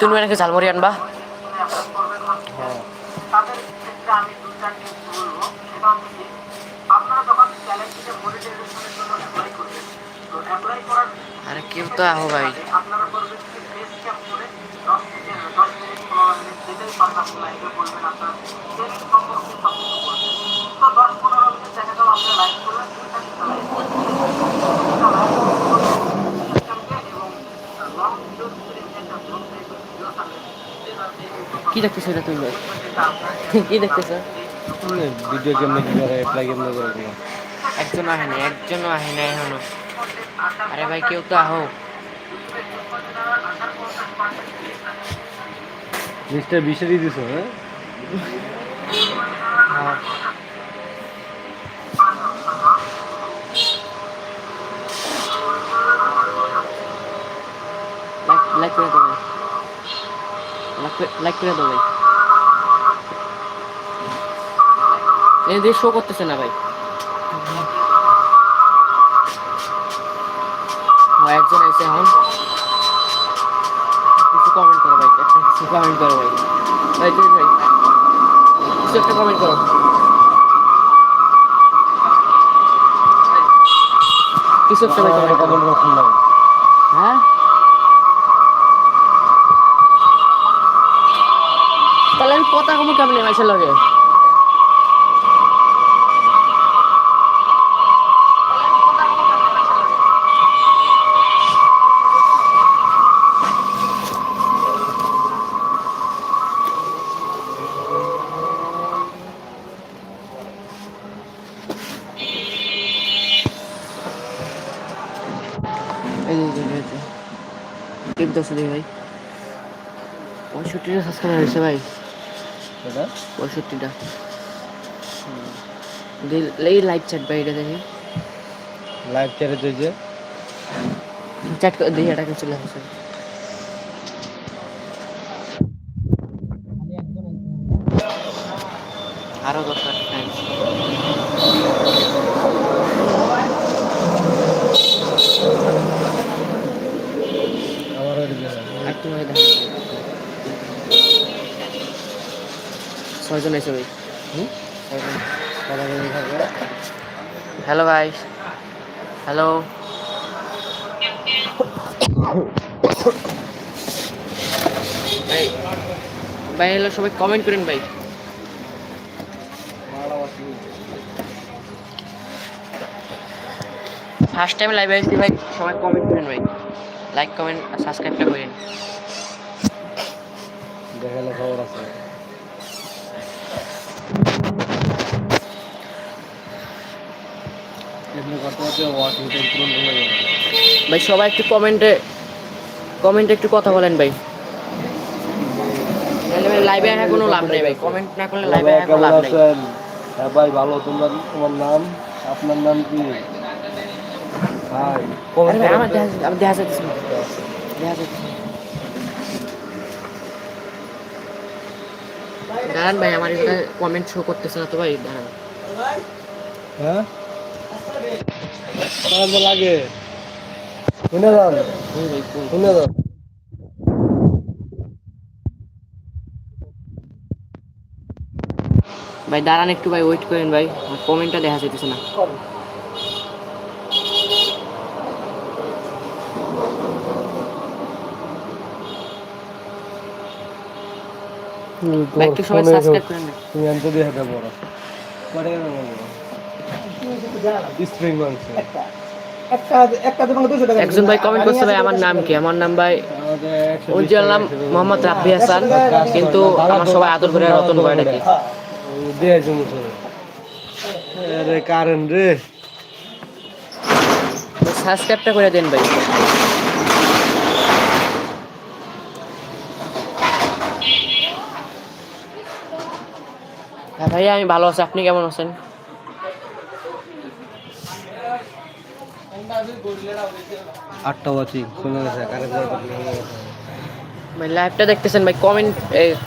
তুমি নাকি ঝালমুড়ি আনবা? করবেন আরে কেউ তো আহো ভাই। আপনারা করবেন দশ পনেরো দেখা লাইভ করলেন দুইটা তিনটা লাইভ এবং লং ভিডিও একটা ব্লগ টাইপের ভিডিও থাকলে কি দেখতেছো এটা তুমি কি দেখতেছো ভিডিও গেম কি করে অ্যাপ্লাই কেমনে করে একজন আহে না একজন আহে না এখনও আরে ভাই কেউ তো আহো মিস্টার বিশারি দিছো হ্যাঁ হ্যাঁ। লাইক লাইক করে দাও ভাই লাইক করে- দাও ভাই এই দিয়ে শো করতেছে না ভাই। ও একজন আইছে এখন। কিছু কমেন্ট করো ভাই কিছু কমেন্ট করো ভাই। ভাই তুমি ভাই কিছু একটা কমেন্ট করো। কিছু একটা ভাই comment করো। আমি কথা কমু কেমনে মাইসের লগে? দশ দিই ভাই। পঁয়ষট্টিটা সাবস্ক্রাইবার হয়েছে ভাই। এটা? পঁয়ষট্টিটা। এই লাইভ চ্যাট ভাই এটা দেখি। লাইভ চ্যাটে তুই যে চ্যাট দেখি এটাকে চলে আসছে আরও দরকার থ্যাংকস আমার ওই যে একটু ভাই দেখেন ছয়জন এসে ভাই। হ্যালো ভাই। হ্যালো। ভাই ভাই হ্যালো সবাই কমেন্ট করেন ভাই। ফার্স্ট টাইম লাইভ আসছি ভাই। সবাই কমেন্ট করেন ভাই। লাইক কমেন্ট আর সাবস্ক্রাইবটা করেন। দেখালে খবর আছে। ভাই সবাই একটু কমেন্টে কমেন্টে একটু কথা বলেন ভাই। লাইভে আসা কোনো লাভ নেই ভাই। কমেন্ট না করলে লাইভে আসা কোনো লাভ নেই। হ্যাঁ ভাই ভালো। তোমরা তোমার নাম? আপনার নাম কি? ভাই ভাই, আমার দেখা যাচ্ছে দেখা যাচ্ছে দাঁড়ান ভাই আমার এখানে কমেন্ট শো করতেছে না তো ভাই দাঁড়ান। হ্যাঁ? তো লাগে। শুনে যান ভাই শুনে যান। ভাই দাঁড়ান একটু ভাই ওয়েট করেন ভাই। কমেন্টটা দেখা যাইতেছে না। একটু সবাই সাবস্ক্রাইব করেন ভাই। তুমি আনতে দিয়ে হাতে বড় পরে স্প্রিং মাংস একজন ভাই কমেন্ট করছে ভাই আমার নাম কি? আমার নাম ভাই উজ্জ্বল নাম মোহাম্মদ রাব্বি হাসান কিন্তু আমার সবাই আদর করে রতন করে নাকি? জমছে আরে কারণ রে। সাবস্ক্রাইবটা করে দেন ভাই। হ্যাঁ ভাইয়া আমি ভালো আছি। আপনি কেমন আছেন? আটটা ওয়াচিং শুনে গেছে ভাই লাইভটা দেখতেছেন ভাই কমেন্ট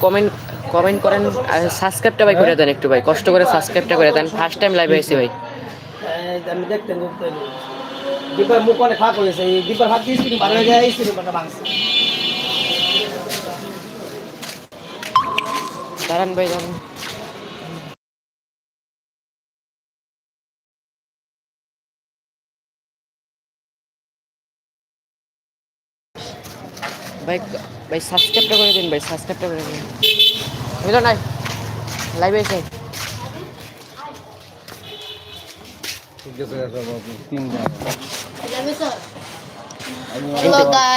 কমেন্ট কমেন্ট করেন সাবস্ক্রাইবটা ভাই করে দেন একটু ভাই কষ্ট করে সাবস্ক্রাইবটা করে দেন। ফার্স্ট টাইম লাইভে এসেছি ভাই। আমি দেখতে দীপার মুখ অনেক ফাঁক হয়েছে এই দীপার হাত দিয়ে স্ক্রিন ভালো হয়ে যায় স্ক্রিন ভাঙছে। দাঁড়ান ভাই দাঁড়ান। ভাই ভাই সাবস্ক্রাইবটা করে দিন ভাই সাবস্ক্রাইবটা করে দিন। বুঝলো নাই? লাইভে এসে.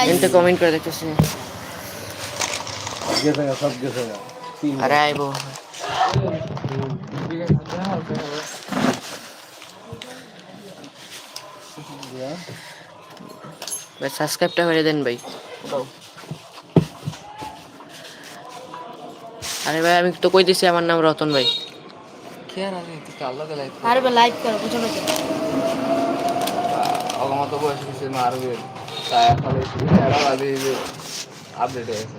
কিন্তু কমেন্ট করে দেখতেছি। গেছে গা, সব গেছে গা। তিন আরে আইবো। ভাই সাবস্ক্রাইবটা করে দেন ভাই। আরে ভাই আমি তো কই দিছি আমার নাম রতন ভাই। আরে ভাই লাইক করো বুঝো না? অগমত বয়স কিছু মারবে। তাই ফলে এরা বাদে আপডেট হয়েছে।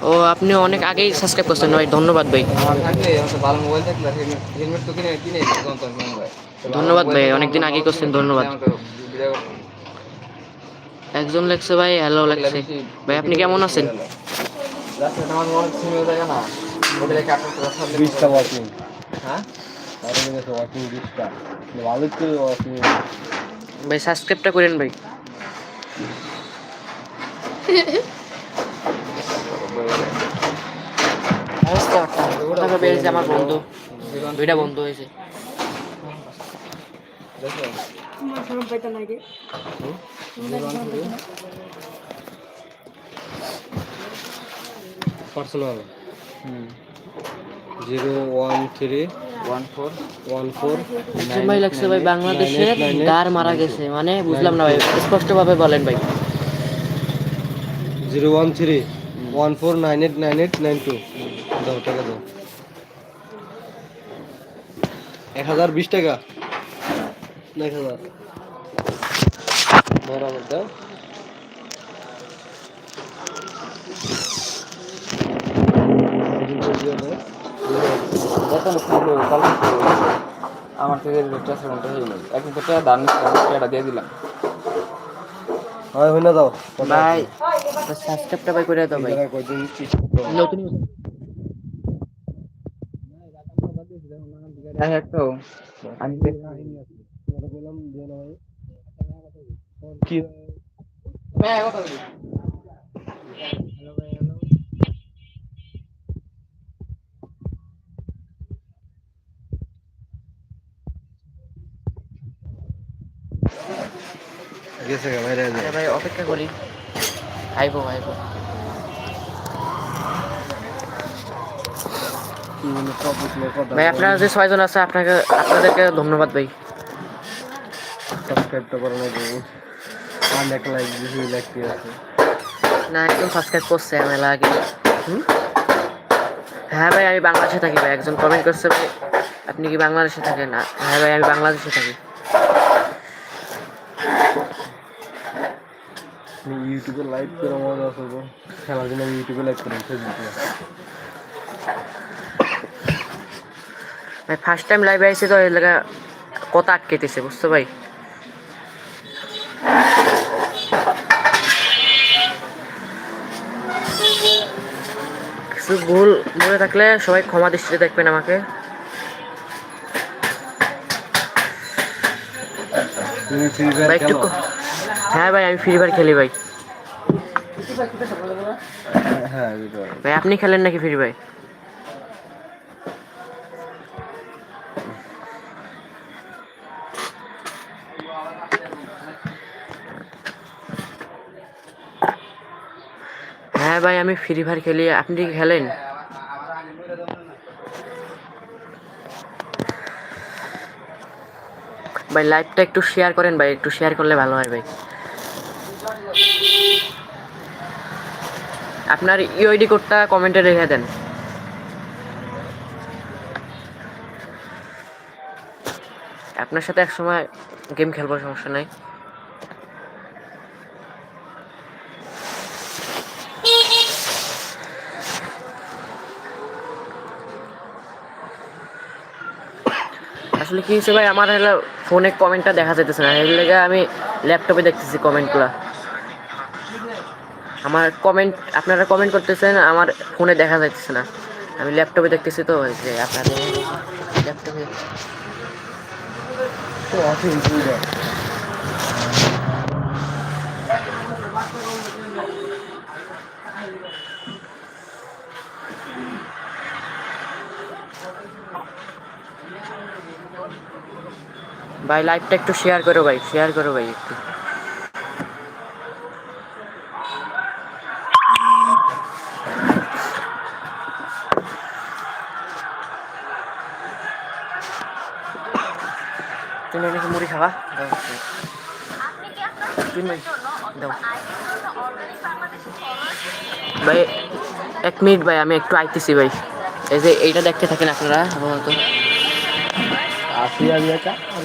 তো ও আপনি অনেক আগেই সাবস্ক্রাইব করছেন ভাই ধন্যবাদ ভাই। তো তো তো আমি ধন্যবাদ ভাই, অনেকদিন আগেই করছেন, ধন্যবাদ। একজন লেখছে ভাই হ্যালো লেখছে। ভাই আপনি কেমন আছেন? হ্যাঁ ওয়াকিং ভাই সাবস্ক্রাইবটা করেন ভাই। আমার বন্ধু। দুইটা বন্ধু হয়েছে। Personal zero one three one four one four ভাই লাগছে ভাই বাংলাদেশের দার মারা গেছে মানে বুঝলাম না ভাই স্পষ্টভাবে বলেন ভাই। Zero one three one four nine eight nine eight nine two. দাও টাকা দাও। এক হাজার বিশ টাকা। বেতন খাব কালকে তো আমার থেকে হয়ে গেল। তো দিয়ে দিলাম। হয় হই না দাও। ভাই সাবস্ক্রাইবটা ভাই করে দাও ভাই। নতুন একটু আমি কি? গেছে আরে ভাই অপেক্ষা করি। আইবো আইবো। ভাই আপনারা যে ছয়জন আছে আপনাকে আপনাদেরকে ধন্যবাদ ভাই। সাবস্ক্রাইবটা করে নেব অনেক লাইক বেশি লাগতে আছে। না একজন সাবস্ক্রাইব করছে মেলা আগে? হ্যাঁ ভাই আমি বাংলাদেশে থাকি ভাই একজন কমেন্ট করছে ভাই আপনি কি বাংলাদেশে থাকেন? না হ্যাঁ ভাই আমি বাংলাদেশে থাকি। ইউটিউবে লাইভ করে মজা করব খেলার জন্য আমি ইউটিউবে লাইভ করি ফেসবুকে ভাই ফার্স্ট টাইম লাইভে আইসি তো এই লাগা কথা আটকেতেছে বুঝছ ভাই? কিছু ভুল বলে থাকলে সবাই ক্ষমা দৃষ্টিতে দেখবেন আমাকে। হ্যাঁ ভাই আমি ফ্রি ফায়ার খেলি ভাই। হ্যাঁ ভাই আপনি খেলেন নাকি ফ্রি ফায়ার হ্যাঁ ভাই, আমি ফ্রি ফায়ার খেলি। আপনি কি খেলেন? ভাই লাইভটা একটু শেয়ার করেন ভাই, একটু শেয়ার করলে ভালো হয় ভাই। আপনার ইউআইডি কোডটা কমেন্টে রেখে দেন। আপনার সাথে এক সময় গেম খেলবার সমস্যা নাই। আসলে কি হয়েছে ভাই? আমার হলো ফোনে কমেন্টটা দেখা যাইতেছে না। এর লেগে আমি ল্যাপটপে দেখতেছি কমেন্টগুলো আমার কমেন্ট আপনারা কমেন্ট করতেছেন, আমার ফোনে দেখা যাইতেছে না। আমি ল্যাপটপে দেখতেছি তো যে আপনাদের ল্যাপটপে তো ভাই লাইভটা একটু শেয়ার করো ভাই শেয়ার করো ভাই একটু। মুড়ি খাবা? ভাই, এক মিনিট ভাই, আমি একটু আইতেছি ভাই। এই যে এইটা দেখতে থাকেন আপনারা, আপাতত। আসি আমি একা আর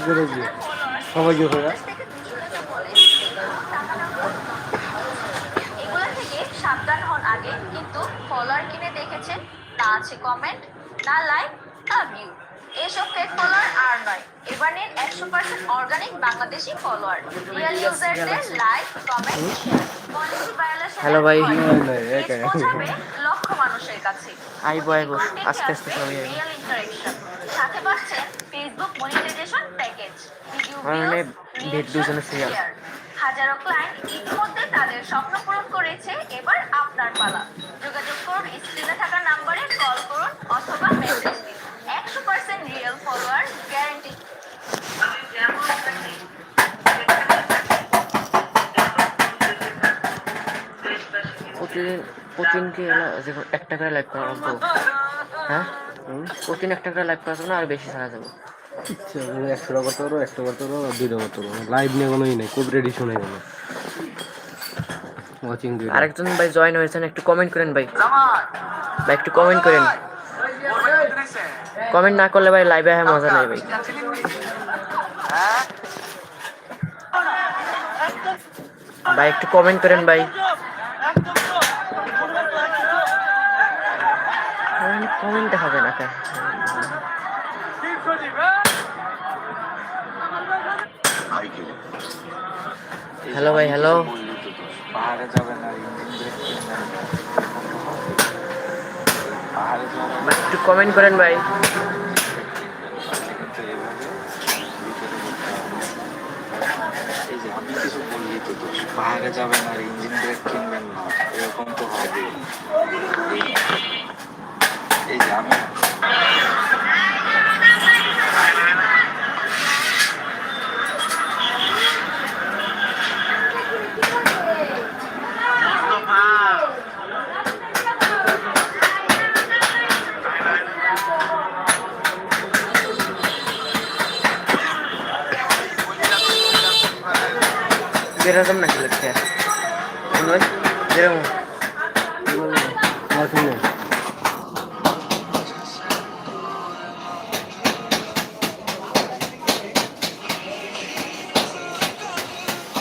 থেকে সাবধান হন আগে কিন্তু ফলোয়ার কিনে দেখেছেন না আছে কমেন্ট না লাইক না ভিউ ফেক ফলোয়ার আর নয়। এবার নিন একশো percent organic Bangladeshi follower real ইউজারদের like comment policy ভাই। লক্ষ মানুষের কাছে। আইবো, আইবো। আস্তে আস্তে সবাই রিয়েল ইন্টারেকশন মনিটাইজেশন প্যাকেজ। মানে ভেট দুজনে serial। হাজারো ক্লায়েন্ট ইতিমধ্যে তাদের স্বপ্ন পূরণ করেছে এবার আপনার পালা। যোগাযোগ করুন স্ক্রিনে থাকা নাম্বারে কল করুন অথবা মেসেজ দিন। একশো পার্সেন্ট রিয়েল ফলোয়ার গ্যারান্টি প্রতিদিন প্রতিদিন কি একটা করে লাইভ করা লাগবো হ্যাঁ? প্রতিদিন একটা করে লাইভ করা যাবে না আর বেশি ছাড়া যাব একশো টাকা করতে একশো করতে পারো দুইটা করতে পারো লাইভ নিয়ে কোনো নেই নেই কোনো ওয়াচিং আরেকজন ভাই জয়েন হয়েছেন, একটু কমেন্ট করেন ভাই। ভাই, একটু কমেন্ট করেন। কমেন্ট না করলে ভাই লাইভে হ্যাঁ মজা নেই ভাই। ভাই, একটু কমেন্ট করেন ভাই। কমেন্ট হবে না হ্যালো ভাই হ্যালো পাহাড়ে যাবে না একটু কমেন্ট করেন ভাই কিছু বললি তো দোষ পাহাড়ে যাবেন আর ইঞ্জিন ব্রেক কিনবেন না এরকম তো হবে এই যে আমি লাগছে? ভাই যেরকম। ওয়াচিং নেই।